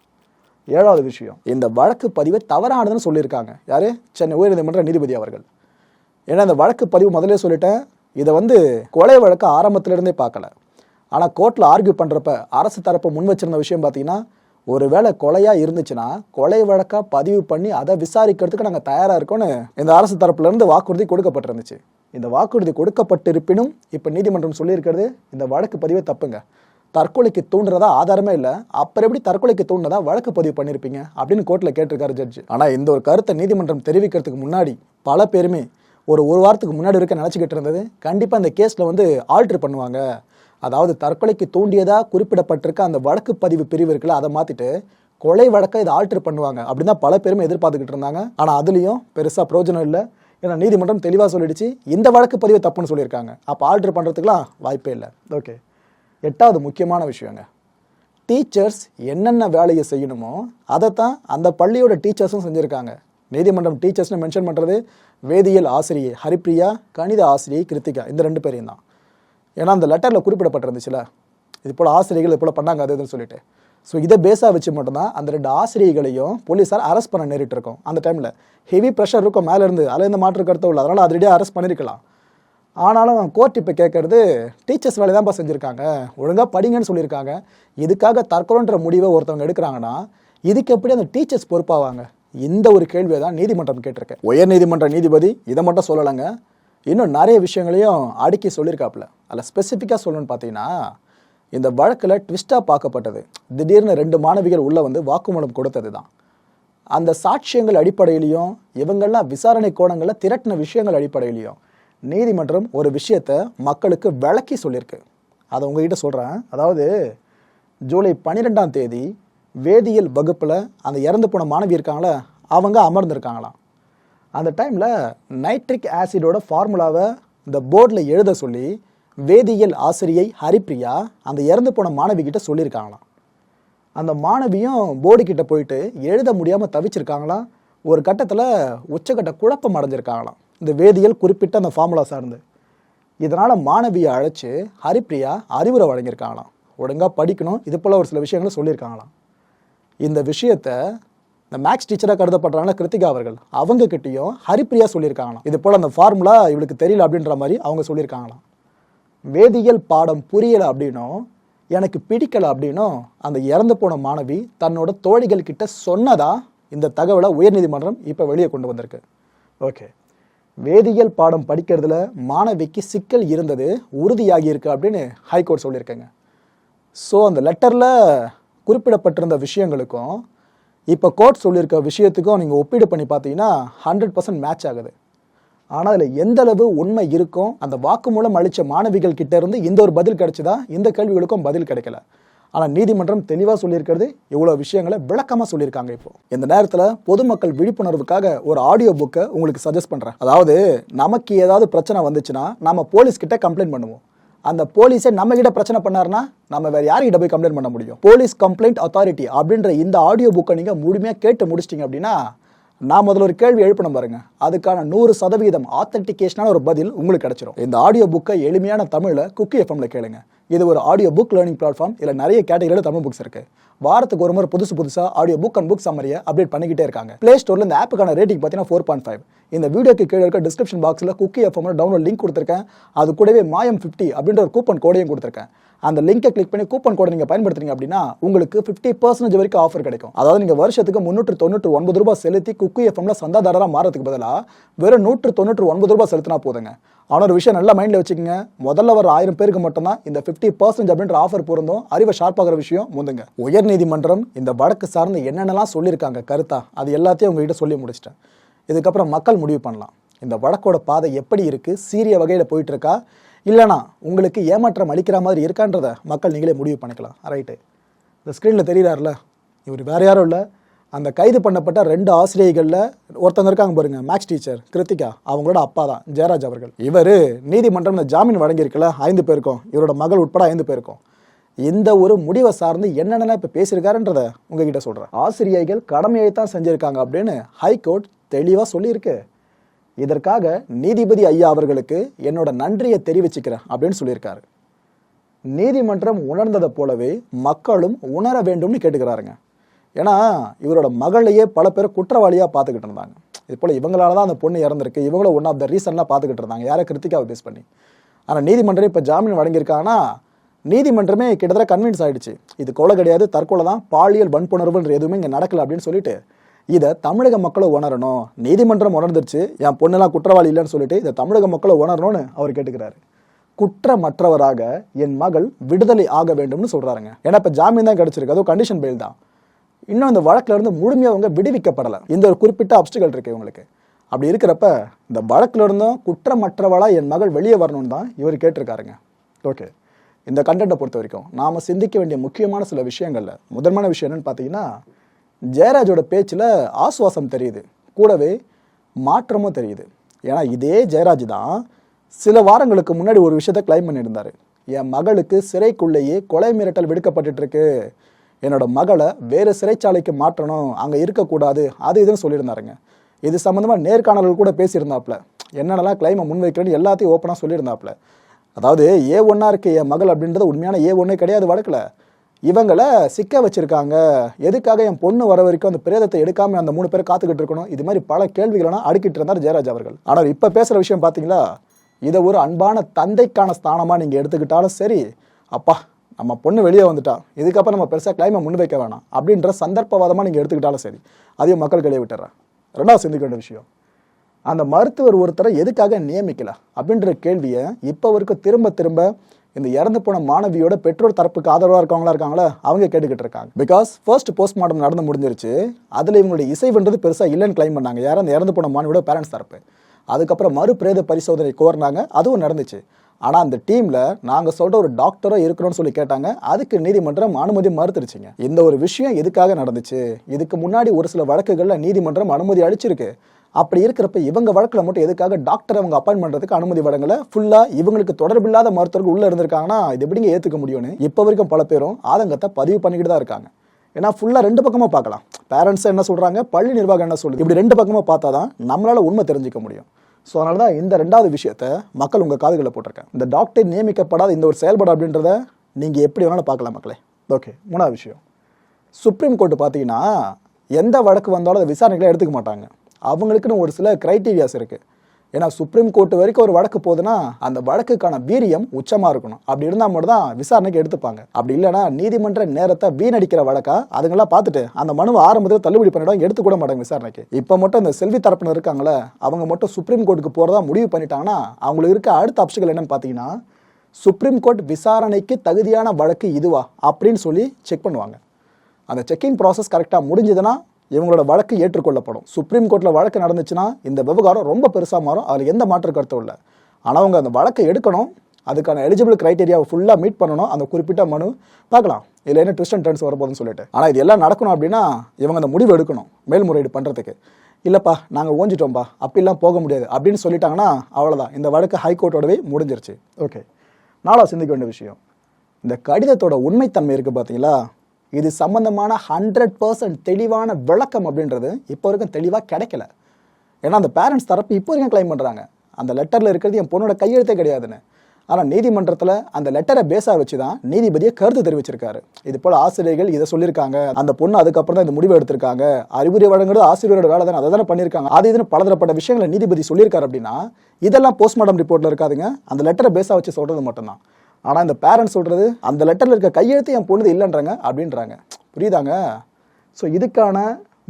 Speaker 1: ஏழாவது விஷயம் இந்த வழக்கு பதிவை தவறானதுன்னு சொல்லியிருக்காங்க. யார்? சென்னை உயர்நீதிமன்ற நீதிபதி அவர்கள். ஏன்னா இந்த வழக்கு பதிவு முதல்ல சொல்லிட்டேன். இதை வந்து கொலை வழக்கு ஆரம்பத்திலிருந்தே பார்க்கல. ஆனால் கோர்ட்டில் ஆர்கியூ பண்ணுறப்ப அரசு தரப்பு முன் வச்சிருந்த விஷயம் பார்த்தீங்கன்னா ஒருவேளை கொலையா இருந்துச்சுன்னா கொலை வழக்கா பதிவு பண்ணி அதை விசாரிக்கிறதுக்கு நாங்கள் தயாராக இருக்கோம்னு இந்த அரசு தரப்புல இருந்து வாக்குறுதி கொடுக்கப்பட்டிருந்துச்சு. இந்த வாக்குறுதி கொடுக்கப்பட்டிருப்பினும் இப்போ நீதிமன்றம் சொல்லியிருக்கிறது இந்த வழக்கு பதிவே தப்புங்க. தற்கொலைக்கு தூண்டுறதா ஆதாரமே இல்லை. அப்புறம் எப்படி தற்கொலைக்கு தூண்டுறதா வழக்கு பதிவு பண்ணியிருப்பீங்க அப்படின்னு கோர்ட்டில் கேட்டிருக்காரு ஜட்ஜ். ஆனால் இந்த ஒரு கருத்தை நீதிமன்றம் தெரிவிக்கிறதுக்கு முன்னாடி பல பேருமே ஒரு ஒரு வாரத்துக்கு முன்னாடி இருக்க நினச்சிக்கிட்டு இருந்தது. கண்டிப்பாக இந்த கேஸில் வந்து ஆல்ட்ரு பண்ணுவாங்க. அதாவது தற்கொலைக்கு தூண்டியதா குறிப்பிடப்பட்டிருக்க அந்த வழக்கு பதிவு பிரிவு இருக்குல்ல அதை மாற்றிட்டு கொலை வழக்கை இதை ஆல்ட்ரு பண்ணுவாங்க. அப்படின்னு தான் பல பேரும் எதிர்பார்த்துக்கிட்டு இருந்தாங்க. ஆனால் அதுலேயும் பெருசாக பிரயோஜனம் இல்லை. ஏன்னா நீதிமன்றம் தெளிவாக சொல்லிடுச்சு இந்த வழக்கு பதிவு தப்புன்னு சொல்லியிருக்காங்க. அப்போ ஆல்ட்ரு பண்ணுறதுக்குலாம் வாய்ப்பே இல்லை. ஓகே எட்டாவது முக்கியமான விஷயங்க. டீச்சர்ஸ் என்னென்ன வேலையை செய்யணுமோ அதைத்தான் அந்த பள்ளியோட டீச்சர்ஸும் செஞ்சுருக்காங்க. நீதிமன்றம் டீச்சர்ஸ்னு மென்ஷன் பண்ணுறது வேதியியல் ஆசிரியை ஹரிப்ரியா கணித ஆசிரியை கிருத்திகா இந்த ரெண்டு பேரையும் தான். ஏன்னா அந்த லெட்டரில் குறிப்பிடப்பட்டிருந்துச்சுல. இது போல் ஆசிரியர்கள் இது போல் பண்ணாங்க அது இதுன்னு சொல்லிட்டு. ஸோ இதை பேஸாக வச்சு மட்டும்தான் அந்த ரெண்டு ஆசிரியர்களையும் போலீஸார் அரெஸ்ட் பண்ண நேரிட்டு இருக்கோம். அந்த டைமில் ஹெவி ப்ரெஷர் இருக்கும் மேலேருந்து அதில் எந்த மாற்று கருத்தும் இல்லை. அதனால் அதிரடியாக அரெஸ்ட் பண்ணியிருக்கலாம் ஆனாலும் கோர்ட் இப்போ கேட்குறது டீச்சர்ஸ் வேலை தான்ப்பா செஞ்சுருக்காங்க. ஒழுங்காக படிங்கன்னு சொல்லியிருக்காங்க. இதுக்காக தற்கொலைன்ற முடிவை ஒருத்தவங்க எடுக்கிறாங்கன்னா இதுக்கு எப்படி அந்த டீச்சர்ஸ் பொறுப்பாவாங்க? இந்த ஒரு கேள்வியை தான் நீதிமன்றம் கேட்டிருக்கேன் உயர் நீதிமன்ற நீதிபதி இதை மட்டும் சொல்லலைங்க. இன்னும் நிறைய விஷயங்களையும் அடுக்கி சொல்லியிருக்காப்புல. அதில் ஸ்பெசிஃபிக்காக சொல்லணும்னு பார்த்தீங்கன்னா இந்த வழக்கில் ட்விஸ்ட்டாக பார்க்கப்பட்டது. திடீர்னு ரெண்டு மாணவிகள் உள்ளே வந்து வாக்குமூலம் கொடுத்தது தான். அந்த சாட்சியங்கள் அடிப்படையிலையும் இவங்கெல்லாம் விசாரணை கோணங்களில் திரட்டின விஷயங்கள் அடிப்படையிலையும் நீதிமன்றம் ஒரு விஷயத்தை மக்களுக்கு விளக்கி சொல்லியிருக்கு. அதை உங்ககிட்ட சொல்கிறேன் அதாவது ஜூலை பன்னிரெண்டாம் தேதி வேதியியல் வகுப்பில் அந்த இறந்து போன மாணவி இருக்காங்களே அவங்க அமர்ந்திருக்காங்களாம். அந்த டைமில் நைட்ரிக் ஆசிடோட ஃபார்முலாவை இந்த போர்டில் எழுத சொல்லி வேதியியல் ஆசிரியை ஹரிப்ரியா அந்த இறந்து போன மாணவி கிட்ட சொல்லியிருக்காங்களாம். அந்த மாணவியும் போர்டு கிட்ட போயிட்டு எழுத முடியாமல் தவிச்சிருக்காங்களாம். ஒரு கட்டத்தில் உச்சக்கட்ட குழப்பம் அடைஞ்சிருக்காங்களாம். இந்த வேதியியல் குறிப்பிட்ட அந்த ஃபார்முலா சார்ந்து. இதனால் மாணவியை அழைச்சி ஹரிப்ரியா அறிவுரை வழங்கியிருக்காங்களாம். ஒழுங்காக படிக்கணும் இது போல் ஒரு சில விஷயங்களை சொல்லியிருக்காங்களாம். இந்த விஷயத்த இந்த மேக்ஸ் டீச்சராக கருதப்படுறாங்க கிருத்திகா அவர்கள் அவங்க கிட்டேயும் ஹரிப்ரியா சொல்லியிருக்காங்களாம். இது போல் அந்த ஃபார்முலா இவளுக்கு தெரியல அப்படின்ற மாதிரி அவங்க சொல்லியிருக்காங்களாம். வேதியியல் பாடம் புரியலை அப்படின்னும் எனக்கு பிடிக்கலை அப்படின்னும் அந்த இறந்து போன மாணவி தன்னோட தோழிகள் கிட்ட சொன்னதா இந்த தகவலை உயர்நீதிமன்றம் இப்போ வெளியே கொண்டு வந்திருக்கு. ஓகே வேதியியல் பாடம் படிக்கிறதுல மாணவிக்கு சிக்கல் இருந்தது உறுதியாகி இருக்கு அப்படின்னு ஹைகோர்ட் சொல்லியிருக்கேங்க. ஸோ அந்த லெட்டரில் குறிப்பிடப்பட்டிருந்த விஷயங்களுக்கும் இப்போ கோர்ட் சொல்லியிருக்க விஷயத்துக்கும் நீங்கள் ஒப்பீடு பண்ணி பார்த்தீங்கன்னா ஹண்ட்ரட் பர்சன்ட் மேட்ச் ஆகுது. ஆனால் அதில் எந்த அளவு உண்மை இருக்கும் அந்த வாக்குமூலம் அளித்த மாணவிகள் கிட்ட இருந்து இந்த ஒரு பதில் கிடைச்சதா? இந்த கேள்விகளுக்கும் பதில் கிடைக்கல. ஆனால் நீதிமன்றம் தெளிவாக சொல்லியிருக்கிறது இவ்வளோ விஷயங்களை விளக்கமாக சொல்லியிருக்காங்க இப்போ. இந்த நேரத்தில் பொதுமக்கள் விழிப்புணர்வுக்காக ஒரு ஆடியோ புக்கை உங்களுக்கு சஜஸ்ட் பண்ணுறேன் அதாவது நமக்கு ஏதாவது பிரச்சனை வந்துச்சுன்னா நம்ம போலீஸ்கிட்ட கம்ப்ளைண்ட் பண்ணுவோம். அந்த போலீஸே நம்ம கிட்ட பிரச்சனை பண்ணாருன்னா நம்ம வேற யார்கிட்ட போய் கம்ப்ளைண்ட் பண்ண முடியும்? போலீஸ் கம்ப்ளைண்ட் அத்தாரிட்டி அப்படின்ற இந்த ஆடியோ புக்கை நீங்க முழுமையா கேட்டு முடிச்சிட்டீங்க அப்படின்னா நான் முதல்ல ஒரு கேள்வி எழுப்பணும் பாருங்க. அதுக்கான நூறு சதவீதம் ஆத்தன்டிகேஷனான ஒரு பதில் உங்களுக்கு கிடைச்சிரும். இந்த ஆடியோ புக்கை எளிமையான தமிழ்ல குக்கி எஃப்எம்ல கேளுங்க. இது ஒரு ஆடியோ புக் லேர்னிங் பிளாட்ஃபார்ம் இதில் நிறைய கேட்டகரியில் தமிழ் புக்ஸ் இருக்கு. வாரத்துக்கு ஒரு முறை புதுசு புதுசாக ஆடியோ புக் அண்ட் புக் சம்மரியை அப்டேட் பண்ணிக்கிட்டே இருக்காங்க. பிளே ஸ்டோரில் இந்த ஆப்புக்கான ரேட்டிங் பார்த்தீங்கன்னா ஃபோர் பாயிண்ட் ஃபைவ் இந்த வீடியோக்கு கீழே இருக்க டிஸ்கிரிப்ஷன் பாக்ஸில் குக்கி எஃப்எம் டவுன்லோட் லிங்க் கொடுத்துருக்கேன். அது கூடவே மாயம் ஃபிஃப்டி அப்படின்ற ஒரு கூப்பன் கோடையும் கொடுத்துருக்கேன். அந்த லிங்கை கிளிக் பண்ணி கூப்பன் கோடை நீங்கள் பயன்படுத்துறீங்க அப்படின்னா உங்களுக்கு ஃபிஃப்டி பர்சன்டேஜ் வரைக்கும் ஆஃபர் கிடைக்கும். அதாவது நீங்கள் வருஷத்துக்கு முந்நூற்று தொண்ணூற்று ஒன்பது ரூபாய் செலுத்தி குக்கி எஃப்எம்ல சந்தாதாரராக மாறதுக்கு பதிலாக வெறும் நூற்று தொண்ணூற்று ஒன்பது ரூபாய் செலுத்தினா போதுங்க. ஆனால் ஒரு விஷயம் நல்லா மைண்டில் வச்சுக்கோங்க. முதல்ல வர ஆயிரம் பேருக்கு மட்டும்தான் இந்த ஃபிஃப்டி பர்சன்ட் அப்படின்ற ஆஃபர் பொருந்தும். அறிவை ஷார்ப்பாகிற விஷயம் முந்துங்க. உயர்நீதிமன்றம் இந்த வழக்கு சார்ந்து என்னென்னலாம் சொல்லியிருக்காங்க கருத்தா அது எல்லாத்தையும் உங்ககிட்ட சொல்லி முடிச்சிட்டேன். இதுக்கப்புறம் மக்கள் முடிவு பண்ணலாம். இந்த வழக்கோட பாதை எப்படி இருக்குது சீரிய வகையில் போயிட்டுருக்கா இல்லைனா உங்களுக்கு ஏமாற்றம் அளிக்கிற மாதிரி இருக்கான்றத மக்கள் நீங்களே முடிவு பண்ணிக்கலாம். ரைட்டு இந்த ஸ்க்ரீனில் தெரியுறாருல? இவர் வேறு யாரும் இல்லை. அந்த கைது பண்ணப்பட்ட ரெண்டு ஆசிரியர்களில் ஒருத்தங்க இருக்காங்க பாருங்க மேக்ஸ் டீச்சர் கிருத்திகா. அவங்களோட அப்பா தான் ஜெயராஜ் அவர்கள். இவர் நீதிமன்றம் இந்த ஜாமீன் வழங்கியிருக்கல ஐந்து பேருக்கும். இவரோட மகள் உட்பட ஐந்து பேருக்கும். இந்த ஒரு முடிவை சார்ந்து என்னென்ன இப்போ பேசியிருக்காருன்றத உங்ககிட்ட சொல்கிறேன் ஆசிரியர்கள் கடமையை தான் செஞ்சுருக்காங்க அப்படின்னு ஹைகோர்ட் தெளிவாக சொல்லியிருக்கு. இதற்காக நீதிபதி ஐயா அவர்களுக்கு என்னோட நன்றியை தெரிவிச்சுக்கிறேன் அப்படின்னு சொல்லியிருக்காரு. நீதிமன்றம் உணர்ந்ததை போலவே மக்களும் உணர வேண்டும்னு கேட்டுக்கிறாருங்க. ஏன்னா இவரோட மகளையே பல பேர் குற்றவாளியாக பார்த்துக்கிட்டு இருந்தாங்க. இது போல் இவங்களால தான் அந்த பொண்ணு இறந்துருக்கு. இவங்களும் ஒன் ஆஃப் த ரீசன்லாம் பார்த்துக்கிட்டு இருந்தாங்க. யாரை கிருத்திகாவை பேஸ் பண்ணி. ஆனால் நீதிமன்றம் இப்போ ஜாமீன் வழங்கியிருக்காங்கன்னா நீதிமன்றமே கிட்டத்தட்ட கன்வின்ஸ் ஆகிடுச்சு இது கொலை கிடையாது தற்கொலை தான் பாலியல் வன்புணர்வுன்ற எதுவுமே இங்கே நடக்கல அப்படின்னு சொல்லிட்டு இதை தமிழக மக்களை உணரணும். நீதிமன்றம் உணர்ந்துருச்சு. என் பொண்ணெல்லாம் குற்றவாளி இல்லைன்னு சொல்லிட்டு இதை தமிழக மக்களை உணரணும்னு அவர் கேட்டுக்கிறாரு. குற்றமற்றவராக என் மகள் விடுதலை ஆக வேண்டும்னு சொல்கிறாருங்க ஏன்னா இப்போ ஜாமீன் தான் கிடச்சிருக்கு. அதுவும் கண்டிஷன் பெயில் தான். இன்னும் இந்த வழக்கில் இருந்து முழுமையாக அவங்க விடுவிக்கப்படலை. இந்த ஒரு குறிப்பிட்ட அப்டிகள் இருக்கு இவங்களுக்கு. அப்படி இருக்கிறப்ப இந்த வழக்கில் இருந்தும் குற்றமற்றவளாக என் மகள் வெளியே வரணும்னு தான் இவர் கேட்டிருக்காருங்க. ஓகே. இந்த கண்டென்ட்டை பொறுத்த வரைக்கும் நாம் சிந்திக்க வேண்டிய முக்கியமான சில விஷயங்களில் முதன்மையான விஷயம் என்னன்னு பார்த்தீங்கன்னா ஜெயராஜோட பேச்சில் ஆசுவாசம் தெரியுது. கூடவே மாற்றமும் தெரியுது. ஏன்னா இதே ஜெயராஜ் தான் சில வாரங்களுக்கு முன்னாடி ஒரு விஷயத்தை கிளைம் பண்ணியிருந்தாரு. என் மகளுக்கு சிறைக்குள்ளேயே கொலை மிரட்டல் விடுக்கப்பட்டுட்டு இருக்கு என்னோட மகளை வேறு சிறைச்சாலைக்கு மாற்றணும். அங்கே இருக்கக்கூடாது. அது இதுன்னு சொல்லியிருந்தாருங்க. இது சம்மந்தமாக நேர்காணல்கள் கூட பேசியிருந்தாப்புல. என்னென்னலாம் கிளைமை முன்வைக்கிறேன்னு எல்லாத்தையும் ஓப்பனாக சொல்லியிருந்தாப்புல. அதாவது ஏ ஒன்றா இருக்குது என் மகள் அப்படின்றது உண்மையான ஏ ஒன்றே கிடையாது வழக்கில். இவங்களை சிக்க வச்சிருக்காங்க. எதுக்காக என் பொண்ணு வர வரைக்கும் அந்த பிரேதத்தை எடுக்காம அந்த மூணு பேர் காத்துக்கிட்டு இருக்கணும்? இது மாதிரி பல கேள்விகளெல்லாம் அடுக்கிட்டு இருந்தார் ஜெயராஜ் அவர்கள். ஆனால் இப்போ பேசுகிற விஷயம் பார்த்தீங்களா இதை ஒரு அன்பான தந்தைக்கான ஸ்தானமாக நீங்கள் எடுத்துக்கிட்டாலும் சரி அப்பா நம்ம பொண்ணு வெளியே வந்துட்டா. இதுக்கப்புறம் நம்ம பெருசாக கிளைமை முன்வைக்க வேணாம். அப்படின்ற சந்தர்ப்பவாதமாக நீங்கள் எடுத்துக்கிட்டாலும் சரி அதையும் மக்கள் கையை விட்டுறேன் ரெண்டாவது சிந்திக்க வேண்டிய விஷயம் அந்த மருத்துவர் ஒருத்தரை எதுக்காக நியமிக்கல? அப்படின்ற கேள்வியை இப்போ வரைக்கும் திரும்ப திரும்ப இந்த இறந்து போன மாணவியோட பெற்றோர் தரப்புக்கு ஆதரவாக இருக்கவங்களா இருக்காங்களா? அவங்க கேட்டுக்கிட்டு இருக்காங்க. பிகாஸ் ஃபர்ஸ்ட் போஸ்ட்மார்ட்டம் நடந்து முடிஞ்சிருச்சு. அதில் இவங்களுடைய இசைவுன்றது பெருசாக இல்லைன்னு கிளைம் பண்ணாங்க. யாரும் அந்த இறந்து போன மாணவியோட பேரண்ட்ஸ் தரப்பு. அதுக்கப்புறம் மறு பிரேத பரிசோதனை கோரினாங்க அதுவும் நடந்துச்சு. ஆனால் அந்த டீமில் நாங்கள் சொல்கிற ஒரு டாக்டரோ இருக்கணும்னு சொல்லி கேட்டாங்க. அதுக்கு நீதிமன்றம் அனுமதி மறுத்துருச்சுங்க. இந்த ஒரு விஷயம் எதுக்காக நடந்துச்சு? இதுக்கு முன்னாடி ஒரு சில வழக்குகளில் நீதிமன்றம் அனுமதி அளிச்சிருக்கு. அப்படி இருக்கிறப்ப இவங்க வழக்கில் மட்டும் எதுக்காக டாக்டர் அவங்க அப்பாயின் பண்ணுறதுக்கு அனுமதி வழங்கல? ஃபுல்லாக இவங்களுக்கு தொடர்பில்லாத மருத்துவர்கள் உள்ளே இருந்திருக்காங்கன்னா இது எப்படிங்க ஏற்றுக்க முடியும்னு இப்போ வரைக்கும் பல பேரும் ஆதங்கத்தை பதிவு பண்ணிக்கிட்டு தான் இருக்காங்க. ஏன்னா ஃபுல்லாக ரெண்டு பக்கமாக பார்க்கலாம். பேரண்ட்ஸ் என்ன சொல்கிறாங்க பள்ளி நிர்வாகம் என்ன சொல்லுது? இப்படி ரெண்டு பக்கமாக பார்த்தா தான் நம்மளால் உண்மை தெரிஞ்சுக்க முடியும். ஸோ அதனால தான் இந்த ரெண்டாவது விஷயத்த மக்கள் உங்கள் காதுகளில் போட்டிருக்கேன். இந்த டாக்டர் நியமிக்கப்படாத இந்த ஒரு செயல்பாடு அப்படின்றத நீங்கள் எப்படி வேணாலும் பார்க்கலாம் மக்களே. ஓகே மூணாவது விஷயம். சுப்ரீம் கோர்ட்டு பார்த்தீங்கன்னா எந்த வழக்கு வந்தாலும் அதை விசாரணைகளை எடுத்துக்க மாட்டாங்க. அவங்களுக்குன்னு ஒரு சில கிரைட்டீரியாஸ் இருக்குது ஏன்னா சுப்ரீம் கோர்ட் வரைக்கும் ஒரு வழக்கு போகுதுன்னா அந்த வழக்குக்கான வீரியம் உச்சமாக இருக்கணும். அப்படி இருந்தால் மட்டும் தான் விசாரணைக்கு எடுத்துப்பாங்க. அப்படி இல்லைன்னா நீதிமன்ற நேரத்தை வீணடிக்கிற வழக்கா அதுங்களாம் பார்த்துட்டு அந்த மனுவை ஆரம்பத்தில் தள்ளுபடி பண்ணிடும் எடுத்து கூட மாட்டாங்க விசாரணைக்கு. இப்போ மட்டும் இந்த செல்வி தரப்பினர் இருக்காங்களே அவங்க மட்டும் சுப்ரீம் கோர்ட்டுக்கு போகிறதா முடிவு பண்ணிட்டாங்கன்னா அவங்களுக்கு இருக்க அடுத்த ஆப்ஷன்கள் என்னன்னு பார்த்தீங்கன்னா சுப்ரீம் கோர்ட் விசாரணைக்கு தகுதியான வழக்கு இதுவா? அப்படின்னு சொல்லி செக் பண்ணுவாங்க. அந்த செக்கிங் ப்ராசஸ் கரெக்டாக முடிஞ்சதுன்னா இவங்களோட வழக்கு ஏற்றுக்கொள்ளப்படும். சுப்ரீம் கோர்ட்டில் வழக்கு நடந்துச்சுன்னா இந்த விவகாரம் ரொம்ப பெருசாக மாறும். அதில் எந்த மாற்று கருத்தும் இல்லை. ஆனால் அவங்க அந்த வழக்கை எடுக்கணும். அதுக்கான எலிஜிபிள் கிரைட்டீரியாவை ஃபுல்லாக மீட் பண்ணணும். அந்த குறிப்பிட்ட மனு. பார்க்கலாம். இதில் என்ன ட்விஸ்ட் அண்ட் டர்ன்ஸ் வரப்போகுதுன்னு சொல்லிட்டு. ஆனால் இது எல்லாம் நடக்கணும் அப்படின்னா இவங்க அந்த முடிவு எடுக்கணும். மேல்முறையீடு பண்ணுறதுக்கு இல்லைப்பா நாங்கள் ஓஞ்சிட்டோம்ப்பா அப்படிலாம் போக முடியாது. அப்படின்னு சொல்லிட்டாங்கன்னா அவ்வளோதான் இந்த வழக்கு ஹைகோர்ட்டோடவே முடிஞ்சிருச்சு. ஓகே நாளாக சிந்திக்க வேண்டிய விஷயம். இந்த கடிதத்தோட உண்மைத்தன்மை இருக்குது பார்த்தீங்களா இது சம்பந்தமான ஹண்ட்ரட் பர்சன்ட் தெளிவான விளக்கம் அப்படின்றது இப்போ வரைக்கும் தெளிவாக கிடைக்கல. ஏன்னா அந்த பேரண்ட்ஸ் தரப்பு இப்போ வரைக்கும் கிளைம் பண்ணுறாங்க அந்த லெட்டரில் இருக்கிறது என் பொண்ணோட கையெழுத்தே கிடையாதுன்னு. ஆனால் நீதிமன்றத்தில் அந்த லெட்டரை பேஸாக வச்சு தான் நீதிபதியை கருத்து தெரிவிச்சிருக்காரு. இது போல் ஆசிரியர்கள் இதை சொல்லியிருக்காங்க. அந்த பொண்ணு அதுக்கப்புறம் தான் இந்த முடிவு எடுத்திருக்காங்க. அறிவுரை வழங்குறது ஆசிரியரோட வேலை தானே அதை தானே பண்ணியிருக்காங்க. அது இதுன்னு பலதரப்பட்ட விஷயங்களை நீதிபதி சொல்லியிருக்காரு அப்படின்னா இதெல்லாம் போஸ்ட்மார்ட்டம் ரிப்போர்ட்டில் இருக்காதுங்க. அந்த லெட்டரை பேஸாக வச்சு சொல்கிறது மட்டும்தான். ஆனால் இந்த பேரண்ட்ஸ் சொல்கிறது அந்த லெட்டரில் இருக்க கையெழுத்து என் பொண்ணுது இல்லைன்றாங்க அப்படின்றாங்க. புரியுதாங்க? ஸோ இதுக்கான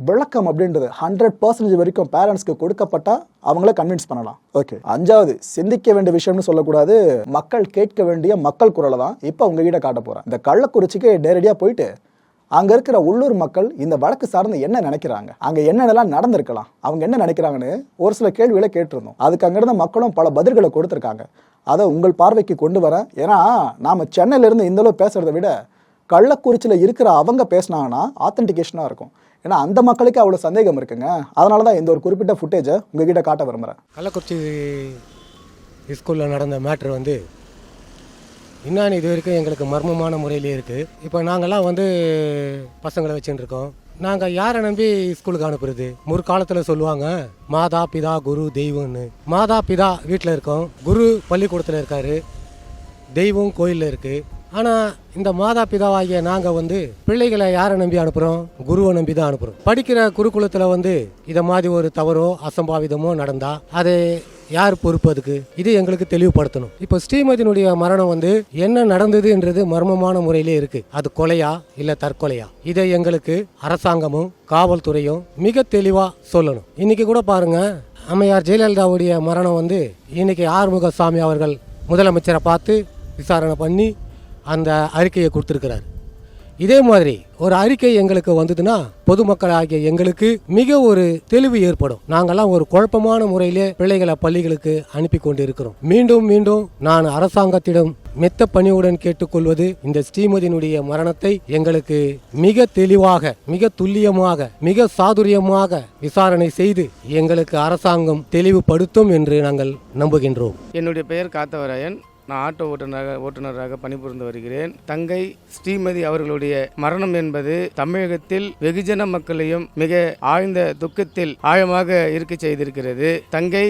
Speaker 1: விளக்கம் அப்படின்றது ஹண்ட்ரட் பர்சன்டேஜ் வரைக்கும் பேரண்ட்ஸ்க்கு கொடுக்கப்பட்டால் அவங்கள கன்வின்ஸ் பண்ணலாம். ஓகே அஞ்சாவது சிந்திக்க வேண்டிய விஷயம்னு சொல்லக்கூடாது. மக்கள் கேட்க வேண்டிய மக்கள் குரலை தான் இப்போ உங்ககிட்ட காட்ட போகிறேன் இந்த கள்ளக்குறிச்சிக்கு நேரடியாக போயிட்டு அங்கே இருக்கிற உள்ளூர் மக்கள் இந்த வழக்கு சார்ந்து என்ன நினைக்கிறாங்க? அங்கே என்னென்னலாம் நடந்திருக்கலாம்? அவங்க என்ன நினைக்கிறாங்கன்னு ஒரு சில கேள்விகளை கேட்டிருந்தோம். அதுக்கு அங்கிருந்த மக்களும் பல பதில்களை கொடுத்துருக்காங்க. அதை உங்கள் பார்வைக்கு கொண்டு வரேன் ஏன்னா நாம் சென்னையிலேருந்து இந்தளவு பேசுறதை பேசுகிறத விட கள்ளக்குறிச்சியில் இருக்கிற அவங்க பேசினாங்கன்னா ஆத்தென்டிகேஷனாக இருக்கும். ஏன்னா அந்த மக்களுக்கு அவ்வளோ சந்தேகம் இருக்குங்க. அதனால தான் இந்த ஒரு குறிப்பிட்ட ஃபுட்டேஜை உங்ககிட்ட காட்ட விரும்புகிறேன்
Speaker 2: கள்ளக்குறிச்சி ஸ்கூலில் நடந்த மேட்ரு வந்து இன்னும் இது வரைக்கும் எங்களுக்கு மர்மமான முறையிலே இருக்குது இப்போ நாங்கள்லாம் வந்து பசங்களை வச்சுட்டு இருக்கோம் நாங்கள் யாரை நம்பி ஸ்கூலுக்கு அனுப்புறது? முற்காலத்தில் சொல்லுவாங்க மாதா பிதா குரு தெய்வம்னு. மாதா பிதா வீட்டில் இருக்கோம். குரு பள்ளிக்கூடத்தில் இருக்காரு. தெய்வம் கோயிலில் இருக்குது ஆனால் இந்த மாதா பிதாவாகிய நாங்கள் வந்து பிள்ளைகளை யாரை நம்பி அனுப்புகிறோம் குருவை நம்பி தான் அனுப்புகிறோம் படிக்கிற குருகுலத்தில் வந்து இதை மாதிரி ஒரு தவறோ அசம்பாவிதமோ நடந்தால் அது யார் பொறுப்பு அதுக்கு? இது எங்களுக்கு தெளிவுபடுத்தணும். இப்போ ஸ்ரீமதியினுடைய மரணம் வந்து என்ன நடந்ததுன்றது மர்மமான முறையிலே இருக்கு. அது கொலையா இல்ல தற்கொலையா? இதை எங்களுக்கு அரசாங்கமும் காவல்துறையும் மிக தெளிவா சொல்லணும். இன்னைக்கு கூட பாருங்க அம்மையார் ஜெயலலிதாவுடைய மரணம் வந்து இன்னைக்கு ஆறுமுகசாமி அவர்கள் முதலமைச்சரை பார்த்து விசாரணை பண்ணி அந்த அறிக்கையை கொடுத்துருக்கிறார். இதே மாதிரி ஒரு அறிக்கை எங்களுக்கு வந்ததுன்னா பொதுமக்கள் ஆகிய எங்களுக்கு மிக ஒரு தெளிவு ஏற்படும். நாங்கள்லாம் ஒரு குழப்பமான முறையிலே பிள்ளைகளை பள்ளிகளுக்கு அனுப்பி கொண்டு இருக்கிறோம் மீண்டும் மீண்டும் நான் அரசாங்கத்திடம் மெத்த பணியுடன் கேட்டுக்கொள்வது இந்த ஸ்ரீமதியினுடைய மரணத்தை எங்களுக்கு மிக தெளிவாக மிக துல்லியமாக மிக சாதுரியமாக விசாரணை செய்து எங்களுக்கு அரசாங்கம் தெளிவுபடுத்தும் என்று நாங்கள் நம்புகின்றோம்.
Speaker 3: என்னுடைய பெயர் காத்தவராயன். நான் ஆட்டோ ஓட்டுநராக ஓட்டுநராக பணிபுரிந்து வருகிறேன். தங்கை ஸ்ரீமதி அவர்களுடைய மரணம் என்பது தமிழகத்தில் வெகுஜன மக்களையும் மிக ஆழ்ந்த துக்கத்தில் ஆழமாக இருக்க செய்திருக்கிறது. தங்கை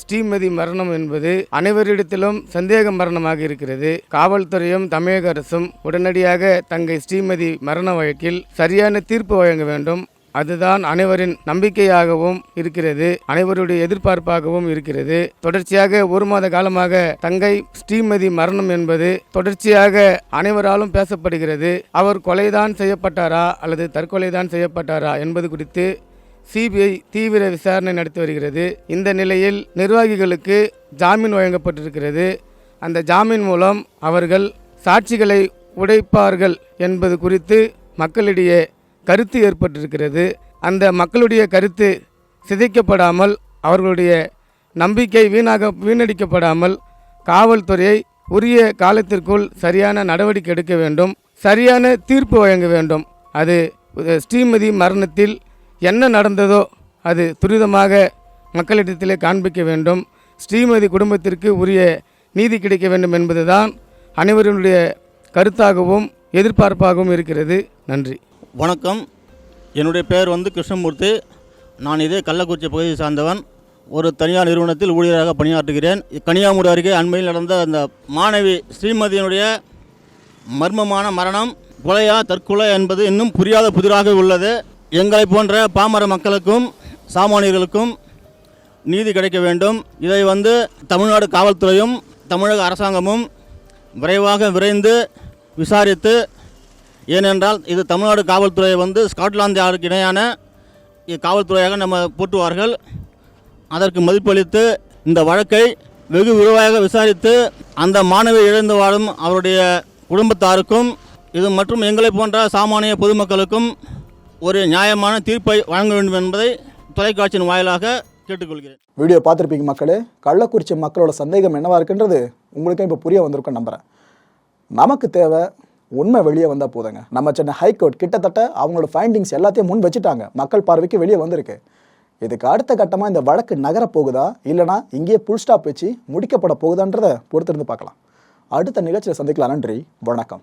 Speaker 3: ஸ்ரீமதி மரணம் என்பது அனைவரிடத்திலும் சந்தேக மரணமாக இருக்கிறது. காவல்துறையும் தமிழக அரசும் உடனடியாக தங்கை ஸ்ரீமதி மரண வழக்கில் சரியான தீர்ப்பு வழங்க வேண்டும். அதுதான் அனைவரின் நம்பிக்கையாகவும் இருக்கிறது அனைவருடைய எதிர்பார்ப்பாகவும் இருக்கிறது. தொடர்ச்சியாக ஒரு மாத காலமாக தங்கை ஸ்ரீமதி மரணம் என்பது தொடர்ச்சியாக அனைவராலும் பேசப்படுகிறது. அவர் கொலைதான் செய்யப்பட்டாரா அல்லது தற்கொலைதான் செய்யப்பட்டாரா என்பது குறித்து சிபிஐ தீவிர விசாரணை நடத்தி வருகிறது. இந்த நிலையில் நிர்வாகிகளுக்கு ஜாமீன் வழங்கப்பட்டிருக்கிறது. அந்த ஜாமீன் மூலம் அவர்கள் சாட்சிகளை உடைப்பார்கள் என்பது குறித்து மக்களிடையே கருத்து ஏற்பட்டிருக்கிறது. அந்த மக்களுடைய கருத்து சிதைக்கப்படாமல் அவர்களுடைய நம்பிக்கை வீணாக வீணடிக்கப்படாமல் காவல்துறையை உரிய காலத்திற்குள் சரியான நடவடிக்கை எடுக்க வேண்டும். சரியான தீர்ப்பு வழங்க வேண்டும். அது ஸ்ரீமதி மரணத்தில் என்ன நடந்ததோ அது துரிதமாக மக்களிடத்திலே காண்பிக்க வேண்டும். ஸ்ரீமதி குடும்பத்திற்கு உரிய நீதி கிடைக்க வேண்டும் என்பதுதான் அனைவருடைய கருத்தாகவும் எதிர்பார்ப்பாகவும் இருக்கிறது. நன்றி.
Speaker 4: வணக்கம். என்னுடைய பெயர் வந்து கிருஷ்ணமூர்த்தி. நான் இதே கள்ளக்குறிச்சி பகுதியை சார்ந்தவன். ஒரு தனியார் நிறுவனத்தில் ஊழியராக பணியாற்றுகிறேன். கன்னியாகுமரி அருகே அண்மையில் நடந்த அந்த மாணவி ஸ்ரீமதியினுடைய மர்மமான மரணம் கொலையா தற்கொலை என்பது இன்னும் புரியாத புதிராக உள்ளது. எங்களை போன்ற பாமர மக்களுக்கும் சாமானியர்களுக்கும் நீதி கிடைக்க வேண்டும். இதை வந்து தமிழ்நாடு காவல்துறையும் தமிழக அரசாங்கமும் விரைவாக விரைந்து விசாரித்து ஏனென்றால் இது தமிழ்நாடு காவல்துறை வந்து ஸ்காட்லாந்து யாருக்கு இணையான காவல்துறையாக நம்ம போட்டுவார்கள் அதற்கு மதிப்பளித்து இந்த வழக்கை வெகு விரிவாக விசாரித்து அந்த மாணவி இழந்து வாழும் அவருடைய குடும்பத்தாருக்கும் இது மற்றும் எங்களை போன்ற சாமானிய பொதுமக்களுக்கும் ஒரு நியாயமான தீர்ப்பை வழங்க வேண்டும் என்பதை தொலைக்காட்சியின் வாயிலாக கேட்டுக்கொள்கிறேன்.
Speaker 1: வீடியோ பார்த்துருப்பீங்க மக்களே கள்ளக்குறிச்சி மக்களோட சந்தேகம் என்னவா இருக்குன்றது உங்களுக்கும் இப்போ புரிய வந்திருக்கும் நம்புறேன். நமக்கு தேவை உண்மை வெளியே வந்தால் போதுங்க. நம்ம சென்னை ஹைகோர்ட் கிட்டத்தட்ட அவங்களோட ஃபைண்டிங்ஸ் எல்லாத்தையும் முன் வச்சுட்டாங்க. மக்கள் பார்வைக்கு வெளியே வந்திருக்கு. இதுக்கு அடுத்த கட்டமாக இந்த வழக்கு நகரப் போகுதா? இல்லைனா இங்கேயே புல் ஸ்டாப் வச்சு முடிக்கப்பட போகுதான்றதை பொறுத்திருந்து பார்க்கலாம். அடுத்த நிகழ்ச்சியில் சந்திக்கலாம். நன்றி. வணக்கம்.